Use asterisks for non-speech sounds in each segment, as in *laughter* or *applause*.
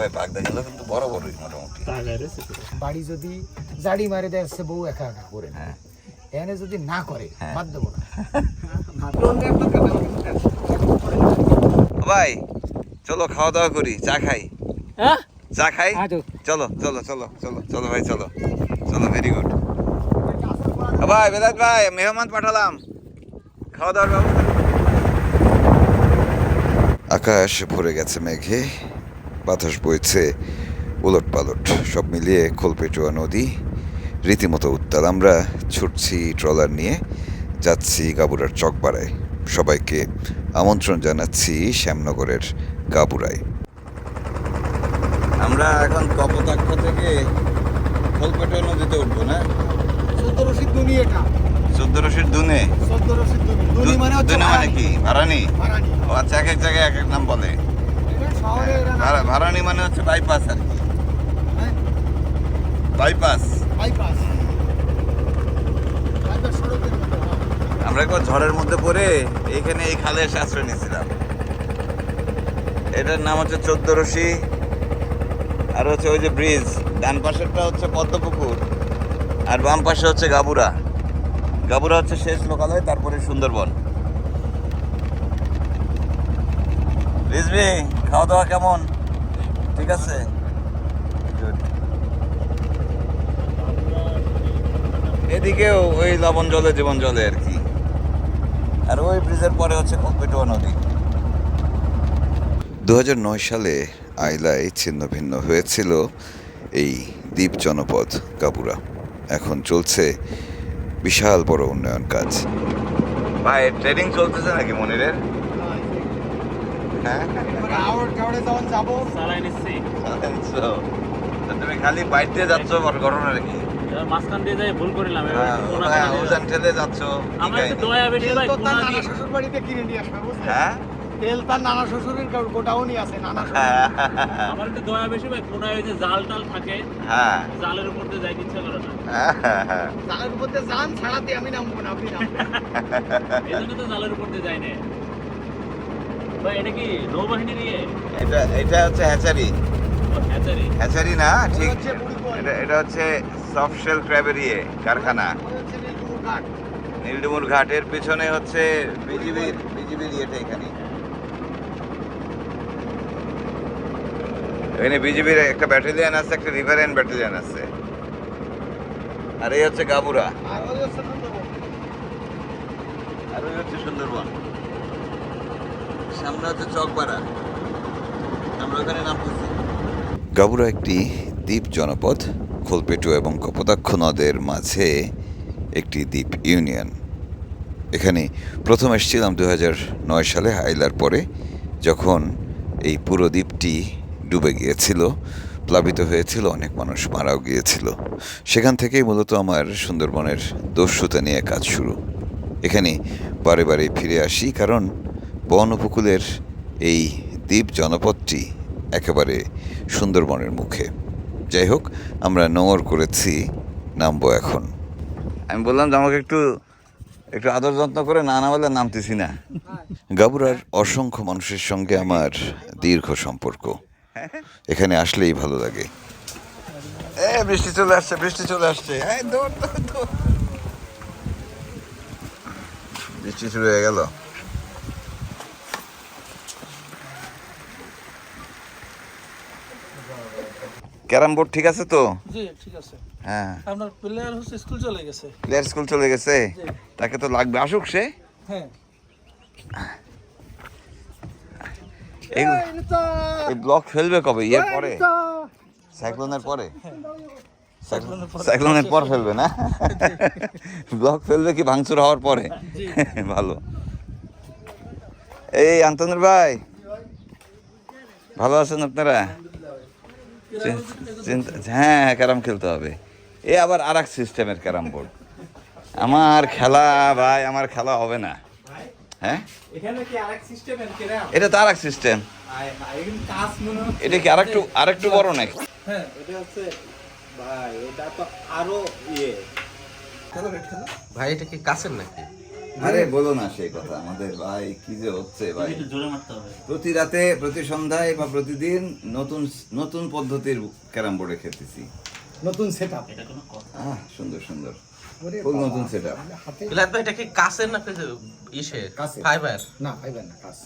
ভাই বাগদা গেল কিন্তু বড় বড়ই মোটামুটি বাড়ি যদি জাড়ি মারে দেয় সে বউ একা একা করে হ্যাঁ। এনে যদি না করে হ্যাঁ। বাদ দেবো না। ভাই চলো খাওয়া দাওয়া করি চা খাই। হ্যাঁ? চা খাই? চলো চলো চলো চলো চলো ভাই চলো। চলো ভেরি গুড ভাই বেদাত ভাই মেহমান পাঠালাম। খাওয়া দাওয়ার ব্যবস্থা। আকাশ ভরে গেছে মেঘে। বাতাস বইছে উলট পালট সব মিলিয়ে খোলপেটুয়া নদী। রীতিমতো উত্তাল আমরা ছুটছি ট্রলার নিয়ে যাচ্ছি গাবুরার চকবাড়ায় সবাইকে আমন্ত্রণ জানাচ্ছি শ্যামনগরের গাবুরায়। আমরা এখন কপোতাক্ষ থেকে খোলপেটুয়া নদীতে উঠবো না? চোদ্দ রশিদ দুনি এটা। চোদ্দ রশির দুনে। মানে দুনে মানে কি? ভাড়ানি। ও আচ্ছা এক এক জায়গায় এক এক নাম বলে এটা শহরে এরা নাম- ভাড়া- ভাড়ানি মানে হচ্ছে বাইপাস আর কি। হ্যাঁ, বাইপাস মতো, হ্যাঁ। আমরা একবার ঝড়ের মধ্যে পড়ে এইখানে এই খালে এসে আশ্রয় নিয়েছিলাম। এটার নাম হচ্ছে চোদ্দ রশি আর হচ্ছে ওই যে ব্রিজ ডান পাশেরটা হচ্ছে পদ্মপুকুর আর বাম পাশে হচ্ছে গাবুরা। গাবুরা হচ্ছে শেষ লোকালয় তারপরে সুন্দরবন। রিজবি খাওয়া দাওয়া কেমন? ঠিক আছে? এদিকেও ওই লবণ জলে জীবন জলে আর কি। আর ওই ব্রিজের পরে হচ্ছে পেটোয়া নদী। দু হাজার নয় সালে আইলায় ছিন্ন ভিন্ন হয়েছিল এই দ্বীপ জনপদ কাবুরা এখন চলছে বিশাল বড় উন্নয়ন কাজ। ভাই ট্রেনিং চলতেছে নাকি মনিরের? হ্যাঁ যখন যাব চালাই নিচ্ছি। *laughs* আচ্ছা। তুমি খালি বাইর দিয়ে যাচ্ছ বড় ঘটনা নাকি মাঝখান দিয়ে যাই ভুল করিলাম এবার হ্যাঁ, কোনা হ্যাঁ, দিয়ে উজান ঠেলে যাচ্ছ কি একটু দয়া বেশি ভাই তো তার কোনা নানা দিয়ে। শ্বশুর বাড়িতে কিনে নিয়ে আসবে হ্যাঁ? তেল তার নানা শ্বশুরের গোটাউনই আছে নানা আমার একটু দয়া বেশি ভাই কোনায় ওই যে জাল টাল থাকে হ্যাঁ। জালের উপর দিয়ে যাইতে ইচ্ছা করে না। হ্যাঁ, হ্যাঁ। জালের উপর দিয়ে যান ছাড়াতে আমি নামবো না আপনি নামবেন। এই জন্য তো জালের উপর দিয়ে যাই না এটা কি নৌবাহিনীর এটা এটা হচ্ছে হ্যাচারি না? ঠিক। এটা এটা হচ্ছে সফট শেল ক্র্যাবের ইয়ে কারখানা। নীলডুমুর ঘাটের পিছনে হচ্ছে বিজিবির বিজিবির ইয়েটা এখানে। এখানে বিজিবির একটা ব্যাটালিয়ান আছে একটা রিভারেন ব্যাটালিয়ান আছে। আর এই হচ্ছে গাবুরা আর ওই হচ্ছে সুন্দরবন। আর ওই হচ্ছে সুন্দরবন সামনে গাবুরা একটি দ্বীপ জনপদ, খোলপেটু এবং কপোতাক্ষ নদের মাঝে একটি দ্বীপ ইউনিয়ন। এখানে প্রথম এসেছিলাম দু নয় সালে হাইলার পরে, যখন এই পুরো দ্বীপটি ডুবে গিয়েছিল, প্লাবিত হয়েছিল, অনেক মানুষ মারাও গিয়েছিল। সেখান থেকেই মূলত আমার সুন্দরবনের দস্যুতা নিয়ে কাজ শুরু। এখানে বারে বারে ফিরে আসি, কারণ বন উপকূলের এই দ্বীপ জনপদটি একেবারে সুন্দরবনের মুখে। যাই হোক আমরা নোংর করেছি নামবো এখন। আমি বললাম যে আমাকে একটু একটু আদর যত্ন করে না নামালে নামতেছি না। গাবুরার অসংখ্য মানুষের সঙ্গে আমার দীর্ঘ সম্পর্ক। এখানে আসলেই ভালো লাগে। এ বৃষ্টি চলে আসছে বৃষ্টি চলে আসছে। বৃষ্টি শুরু হয়ে গেল। ক্যারাম বোর্ড ঠিক আছে তো? জি ঠিক আছে। হ্যাঁ। আপনার প্লেয়ার হচ্ছে স্কুল চলে গেছে। প্লেয়ার স্কুল চলে গেছে? তাকে তো লাগবে আসুক সে। হ্যাঁ। এই ব্লক ফেলবে কবে? ইয়ের পরে? সাইক্লোনের পরে? সাইক্লোনের পর। ফেলবে না? ব্লক ফেলবে কি ভাঙচুর হওয়ার পরে? ভালো। এই আন্তনুর ভাই। ভালো আছেন আপনারা? হ্যাঁ ক্যারাম খেলতে হবে। এ আবার আর এক সিস্টেমের ক্যারাম বোর্ড। আমার খেলা ভাই আমার খেলা হবে না। হ্যাঁ? এখানে কি আরেক সিস্টেমের কেরাম এটা তো আর এক সিস্টেম মনে এটা কি আরেকটু আরেকটু বড় নাকি? হ্যাঁ এটা হচ্ছে ভাই এটা তো আরও ইয়ে। ভাই এটা কি কাছের নাকি? আরে বলো না সেই কথা আমাদের ভাই কি যে হচ্ছে ভাই? প্রতি রাতে প্রতি সন্ধ্যায় বা প্রতিদিন নতুন নতুন পদ্ধতির ক্যারাম বোর্ডে খেলতেছি। নতুন সেট আপ এটা কোনো কথা। সুন্দর সুন্দর। ফুল নতুন সেট বিলাত ভাই এটা কি কাছের না ইসে? ফাইবার না পাইবেন না কাজ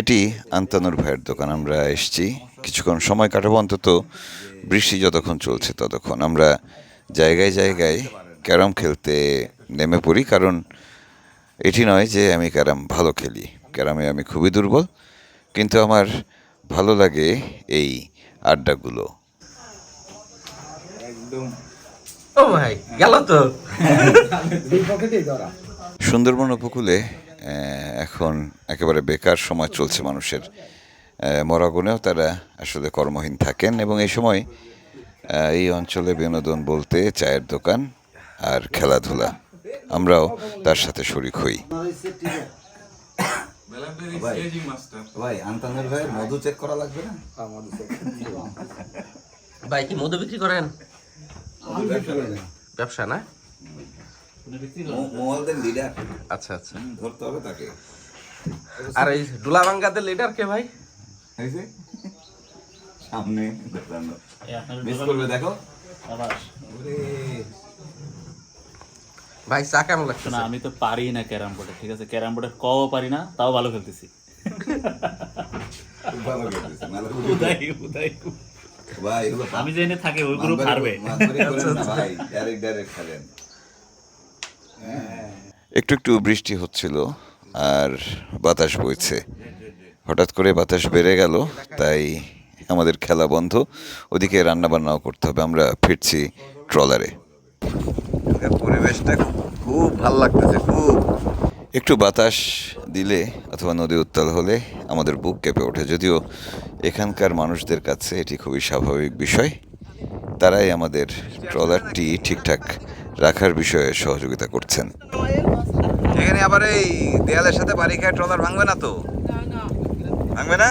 এটি আন্তানুর ভাইয়ের দোকান আমরা এসেছি। কিছুক্ষণ সময় কাটাবো অন্তত বৃষ্টি যতক্ষণ চলছে ততক্ষণ। আমরা জায়গায় জায়গায় ক্যারাম খেলতে নেমে পড়ি কারণ এটি নয় যে আমি ক্যারাম ভালো খেলি। ক্যারামে আমি খুবই দুর্বল কিন্তু আমার ভালো লাগে এই আড্ডাগুলো। ও ভাই গেল তো। দুই পকেটেই ধরা সুন্দরবন উপকূলে এখন একেবারে বেকার সময় চলছে মানুষের। মরাগুনেও তারা আসলে কর্মহীন থাকেন এবং এই সময় এই অঞ্চলে বিনোদন বলতে চায়ের দোকান আর খেলাধুলা। আমরাও তার সাথে শরিক হই। ভাই আন্তানের ভাই মধু চেক করা লাগবে না? ভাই কি মধু বিক্রি করেন? ব্যবসা না? লিডার আচ্ছা আচ্ছা। ধরতে হবে তাকে। আর এই ডুলাবাঙ্গাদের লিডার কে ভাই? সামনে মিস করবে দেখো। ভাই চা কেমন লাগছে না আমি তো পারি না ক্যারাম বোর্ডে ঠিক আছে? ক্যারাম বোর্ডে কও পারি না তাও ভালো খেলতেছি। উদয় উদয়। ভাই আমি জেনে থাকি ওইগুলো পারবে একটু একটু বৃষ্টি হচ্ছিল আর বাতাস বইছে। হঠাৎ করে বাতাস বেড়ে গেল তাই আমাদের খেলা বন্ধ। ওদিকে রান্না বান্নাও করতে হবে আমরা ফিরছি ট্রলারে। পরিবেশটা খুব ভালো লাগতেছে খুব একটু বাতাস দিলে অথবা নদী উত্তাল হলে আমাদের বুক কেঁপে ওঠে যদিও এখানকার মানুষদের কাছে এটি খুবই স্বাভাবিক বিষয় তারাই আমাদের ট্রলারটি ঠিকঠাক রাখার বিষয়ে সহযোগিতা করছেন এখানে আবার এই দেয়ালের সাথে বাড়ি খায় ট্রলার ভাঙবে না তো ভাঙবে না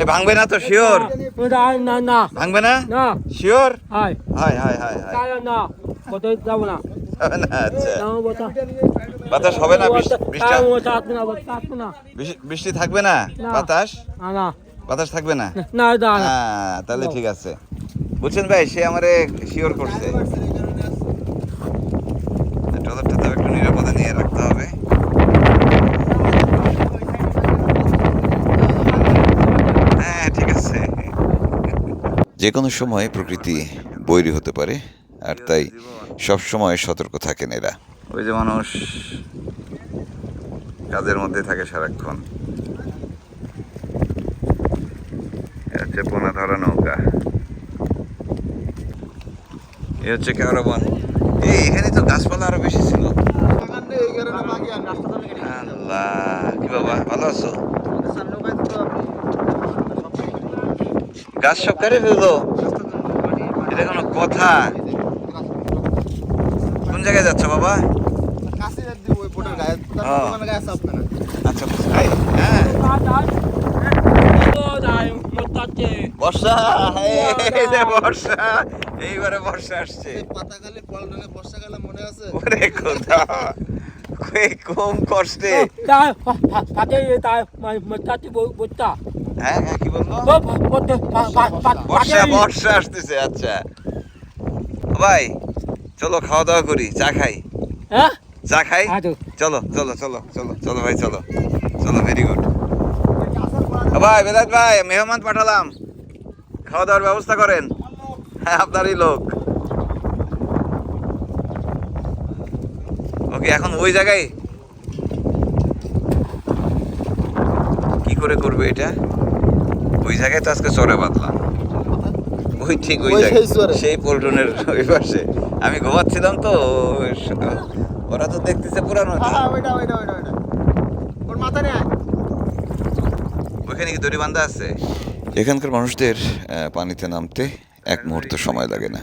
এই ভাঙবে না তো শিওর না না না। ভাঙবে না? না। শিওর হাই। হাই হাই হাই হাই। না কোথায় যাব না? হবে না আচ্ছা। বাতাস হবে না? বৃষ্টি থাকবে না। বাতাস? না না। বাতাস থাকবে না? হ্যাঁ তাহলে ঠিক আছে। বুঝছেন ভাই সে আমারে শিওর করছে। ট্রলারটা তো একটু নিরাপদে নিয়ে রাখতে হবে হ্যাঁ ঠিক আছে যে কোনো সময় প্রকৃতি বৈরী হতে পারে আর তাই সব সময় সতর্ক থাকেন এরা। ওই যে মানুষ কাজের মধ্যে থাকে সারাক্ষণ। হচ্ছে পোনা ধরা নৌকা। এ হচ্ছে কেওড়াবন এই এখানে তো গাছপালা আরও বেশি ছিল। আল্লাহ কি বাবা ভালো আছো? গাছ সব কাটে ফেলল এটা কোনো কথা। কোন জায়গায় যাচ্ছ বাবা। আচ্ছা হ্যাঁ। বর্ষা বর্ষা এইবারে বর্ষা আসছে। ওরে খোদা এই কম কষ্টে। তাই তাই মতাতে বতা হ্যাঁ হ্যাঁ কি বর্ষা বর্ষা আসতেছে আচ্ছা ভাই চলো খাওয়া দাওয়া করি চা খাই হ্যাঁ চা খাই আচ্ছা চলো চলো চলো চলো চলো ভাই চলো চলো ভেরি গুড ভাই বেদাত ভাই মেহমান পাঠালাম খাওয়া দাওয়ার ব্যবস্থা করেন হ্যাঁ আপনারই লোক ওকে এখন ওই জায়গায় কি করে করবে এটা ওই জায়গায় তো আজকে চরে বাঁধলাম। ওই ঠিক ওই জায়গায়। সেই পল্টনের ওই পাশে। আমি ঘুমাচ্ছিলাম তো ওরা তো দেখতেছে পুরা নদী ওখানে কি দড়ি বান্ধা আছে? এখানকার মানুষদের পানিতে নামতে এক মুহূর্ত সময় লাগে না।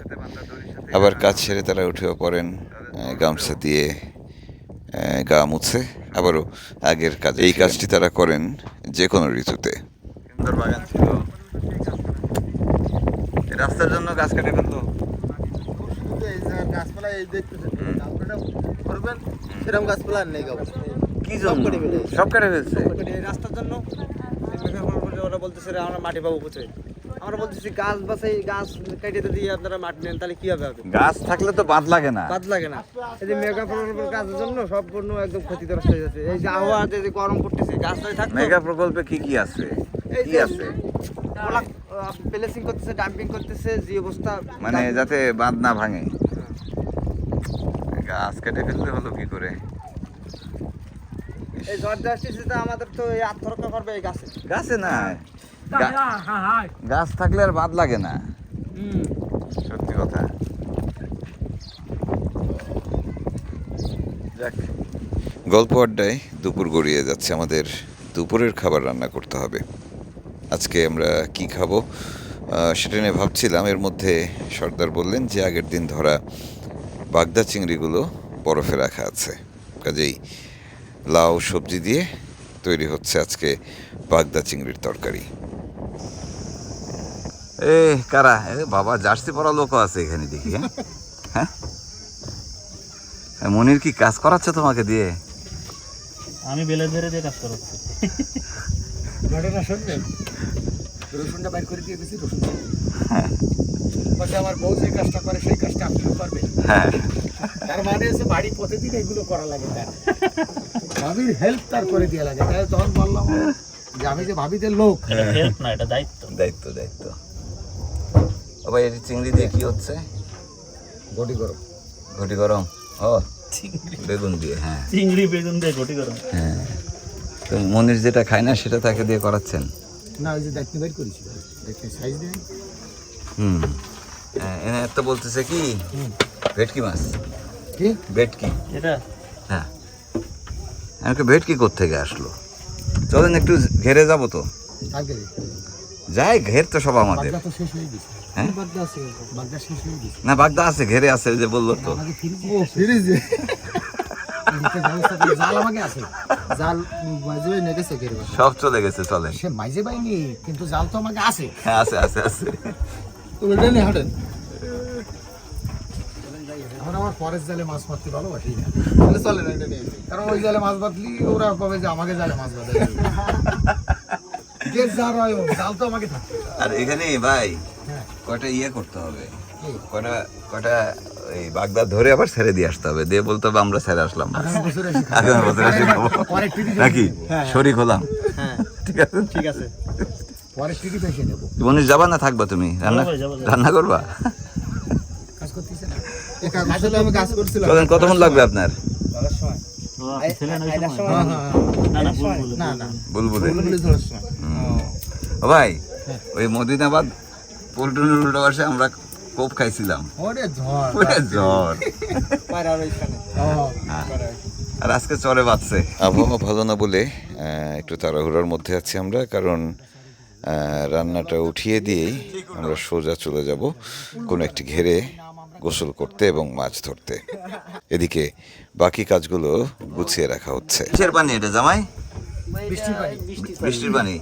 আবার কাজ ছেড়ে তারা উঠেও পড়েন গামছা দিয়ে গা মুছে আবারও আগের কাজ এই কাজটি তারা করেন যে কোনো ঋতুতে। সুন্দর বাগান ছিল। রাস্তার জন্য গাছ কেটে ফেলতো। গাছপালা এই দেখতেছেন করবেন সেরকম গাছপালা নেই গাছ কি জন্য? সব কেটে ফেলছে। রাস্তার জন্য এই মেঘাফল বলে ওরা বলতেছে আমরা মাটি পাবো কোথায়? আমরা বলতেছি গাছ বাসাই গাছ কেটে দিয়ে আপনারা মাটি নেন তাহলে কি হবে হবে গাছ থাকলে তো বাদ লাগে না। বাদ লাগে না। এই যে মেগা প্রকল্পের কাজের জন্য সম্পূর্ণ একদম ক্ষতিগ্রস্ত হয়ে যাচ্ছে। এই যে আবহাওয়াতে যে গরম পড়তেছে গাছ থাকতো। মেগা প্রকল্পে কি কি আছে? কি আছে প্লেসিং করতেছে ডাম্পিং করতেছে যে অবস্থা মানে যাতে বাঁধ না ভাঙে। গাছ কেটে ফেলতে হলো কি করে? এই ঝড় আসতেছে তো আমাদের তো এই আত্মরক্ষা করবে এই গাছে। গাছে না? হ্যাঁ। হ্যাঁ হ্যাঁ গাছ থাকলে আর বাদ লাগে না। হুম। সত্যি কথা। যাক গল্প আড্ডায় দুপুর গড়িয়ে যাচ্ছে আমাদের দুপুরের খাবার রান্না করতে হবে। আজকে আমরা কি খাব? সেটা নিয়ে ভাবছিলাম। এর মধ্যে সর্দার বললেন যে আগের দিন ধরা বাগদা চিংড়িগুলো বরফে রাখা আছে। কাজেই লাউ সবজি দিয়ে তৈরি হচ্ছে আজকে বাগদা চিংড়ির তরকারি। এ কারা? এ বাবা জার্সি পরা লোকও আছে এখানে দেখি হ্যাঁ? হ্যাঁ? এ, মনির কি কাজ করাচ্ছে তোমাকে দিয়ে? আমি বেলে ধরে দিয়ে কাজ করাচ্ছি। ঘটনা শুনবেন রসুনটা বাইর করে দিয়ে গেছি রসুন বলছে আমার বউ যে কাজটা করে সেই কাজটা আপনিও করবেন। হ্যাঁ। তার মানে হচ্ছে বাড়ি প্রতিদিন এগুলো করা লাগে তার। ভাবির হেল্প তার করে দেওয়া লাগে। তাই তখন বললাম যে আমি যে ভাবিদের লোক। হেল্প না এটা দায়িত্ব। দায়িত্ব দায়িত্ব। ও ভাই এটি চিংড়ি দিয়ে কি হচ্ছে? বডি গরম। ঘটি গরম? ও। চিংড়ি। বেগুন দিয়ে হ্যাঁ। চিংড়ি বেগুন দিয়ে ঘটি গরম। হ্যাঁ। মনির যেটা খায় না সেটা তাকে দিয়ে করাচ্ছেন? না ওই যে দায়িত্ব বের করেছি। দেখতে সাইজ দেন হুম। হ্যাঁ, এনে তো বলতেছে কি? ভেটকি মাছ। কি? ভেটকি। এটা? হ্যাঁ। আমাকে ভেটকি থেকে আসলো? চলেন একটু ঘেরে যাব তো। যাই ঘের তো সব আমাদের। হয়ে না বাগদা আছে ঘেরে আছে যে বলল তো। আমাকে ফ্রিজে *laughs* আছে। জাল মাঝে বাই নেগেছে গের সব চলে গেছে চলেন সে মাঝে বাইনি কিন্তু জাল তো আমাকে আছে। হ্যাঁ আছে আছে আছে। তো ওইটা নিয়ে হাঁটেন। এখন আমার পরের জালে মাছ মারতে ভালোবাসি না। তাহলে চলে না এটা নিয়ে। কারণ ওই জালে মাছ বাঁধলি ওরা কবে যে আমাকে জালে মাছ বাঁধে যে যা রয় জাল তো আমাকে থাকে আর এখানে ভাই হ্যাঁ। কয়টা ইয়ে করতে হবে? কি? কয়টা কয়টা এই বাগদা ধরে আবার ছেড়ে দিয়ে আসতে হবে। দিয়ে বলতে হবে আমরা ছেড়ে আসলাম আগামী বছর এসে খাব। পরের টিভি নাকি? শরিক হলাম হ্যাঁ। ঠিক আছে? ঠিক আছে। মনীষ যাবা। না থাকবা তুমি? রান্না। রান্না করবা? কতক্ষণ লাগবে আপনার? ভাই ওই মদিনাবাদ পল্টনের উল্টো পাশে আমরা কোপ খাইছিলাম। ওরে ঝড় ওরে ওইখানে। আর আজকে চরে বাঁচছে আবহাওয়া ভালো না বলে একটু তাড়াহুড়োর মধ্যে আছি আমরা কারণ রান্নাটা উঠিয়ে দিয়েই আমরা সোজা চলে যাব কোনো একটি ঘেরে গোসল করতে এবং মাছ ধরতে। এদিকে বাকি কাজগুলো গুছিয়ে রাখা হচ্ছে। কিসের পানি এটা জামাই? বৃষ্টির পানি। বৃষ্টির পানি।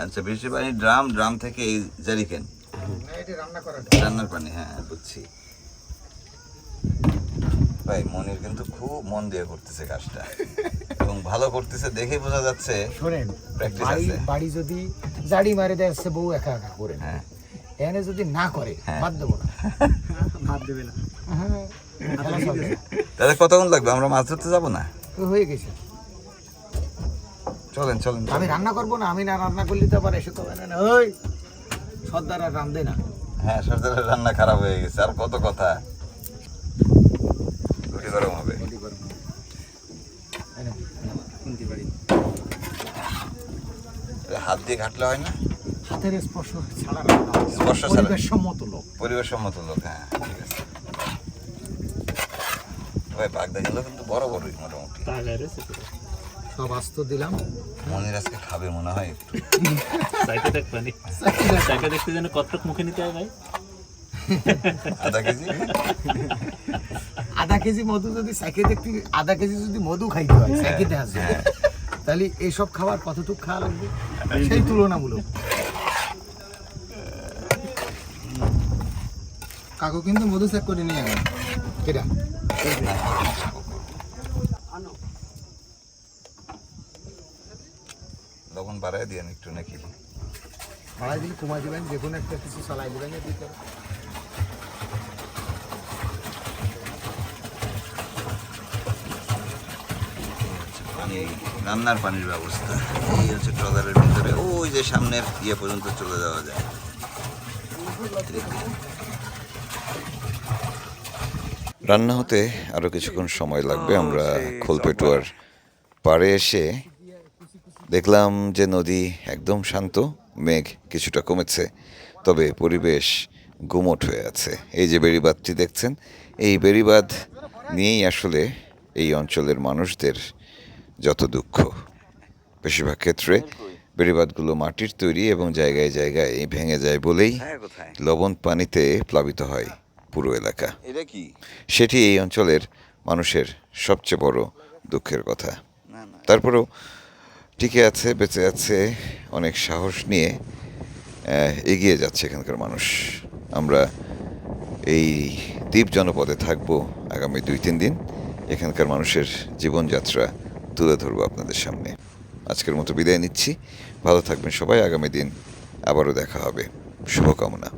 আচ্ছা বৃষ্টির পানি ড্রাম ড্রাম থেকে এই জারিকেন। রান্নার পানি হ্যাঁ বুঝছি। ভাই মনির কিন্তু খুব মন দিয়ে করতেছে কাজটা। এবং ভালো করতেছে দেখেই বোঝা যাচ্ছে শোনেন বাড়ি বাড়ি যদি জাড়ি মারে দেয় বউ একা একা করে হ্যাঁ। এনে যদি না করে হ্যাঁ। বাদ দেবো না। *laughs* ভাত দেবে না। হ্যাঁ, চলবে। তাহলে কতক্ষণ লাগবে? আমরা মাছ ধরতে যাব না? হয়ে গেছে। চলেন চলেন আমি রান্না করব না আমি না রান্না করলে তো আবার এসে তো ওই সর্দার আর রান্ধে না। হ্যাঁ সর্দারের রান্না খারাপ হয়ে গেছে। আর কত কথা? রুটি গরম হবে। হাত দিয়ে ঘাটলে হয় না? হাতের স্পর্শ ছাড়া। স্পর্শ ছাড়া। পরিবেশ সম্মত লোক। পরিবেশ সম্মত লোক হ্যাঁ ঠিক আছে। ভাই বাগদা গেল কিন্তু বড় বড়ই মোটামুটি। সব আস্ত দিলাম মনির আজকে খাবে মনে হয় একটু সাইকে দেখবানি সাইকে দেখতে যেন কতটুক মুখে নিতে হয় ভাই আধা কেজি আধা কেজি মধু যদি সাইকে দেখতে আধা কেজি যদি মধু খাইতে হয় সাইকেতে আসবে তাহলে এইসব খাবার কতটুকু খাওয়া লাগবে সেই তুলনামূলক কাকু কিন্তু মধু চেক করে নিয়ে গেল কেটা বাড়ায় দিয়ে একটু নাকি? ভাড়াই দিলে কমাই দিবেন যে কোনো একটা কিছু চালাই দিবেন পানি রান্নার পানির ব্যবস্থা। এই হচ্ছে ট্রলারের ভিতরে ওই যে সামনের ইয়ে পর্যন্ত চলে যাওয়া যায়। রান্না হতে আরও কিছুক্ষণ সময় লাগবে আমরা খোলপেটুয়ার পাড়ে এসে দেখলাম যে নদী একদম শান্ত মেঘ কিছুটা কমেছে তবে পরিবেশ গুমট হয়ে আছে। এই যে বেড়িবাঁধটি দেখছেন এই বেড়িবাঁধ নিয়েই আসলে এই অঞ্চলের মানুষদের যত দুঃখ। বেশিরভাগ ক্ষেত্রে বেড়িবাঁধগুলো মাটির তৈরি এবং জায়গায় জায়গায় ভেঙে যায় বলেই লবণ পানিতে প্লাবিত হয় পুরো এলাকা। সেটি এই অঞ্চলের মানুষের সবচেয়ে বড় দুঃখের কথা। তারপরেও টিকে আছে, বেঁচে আছে, অনেক সাহস নিয়ে এগিয়ে যাচ্ছে এখানকার মানুষ। আমরা এই দ্বীপ জনপদে থাকব আগামী দুই তিন দিন। এখানকার মানুষের জীবনযাত্রা তুলে ধরবো আপনাদের সামনে। আজকের মতো বিদায় নিচ্ছি। ভালো থাকবেন সবাই। আগামী দিন আবারও দেখা হবে। শুভকামনা।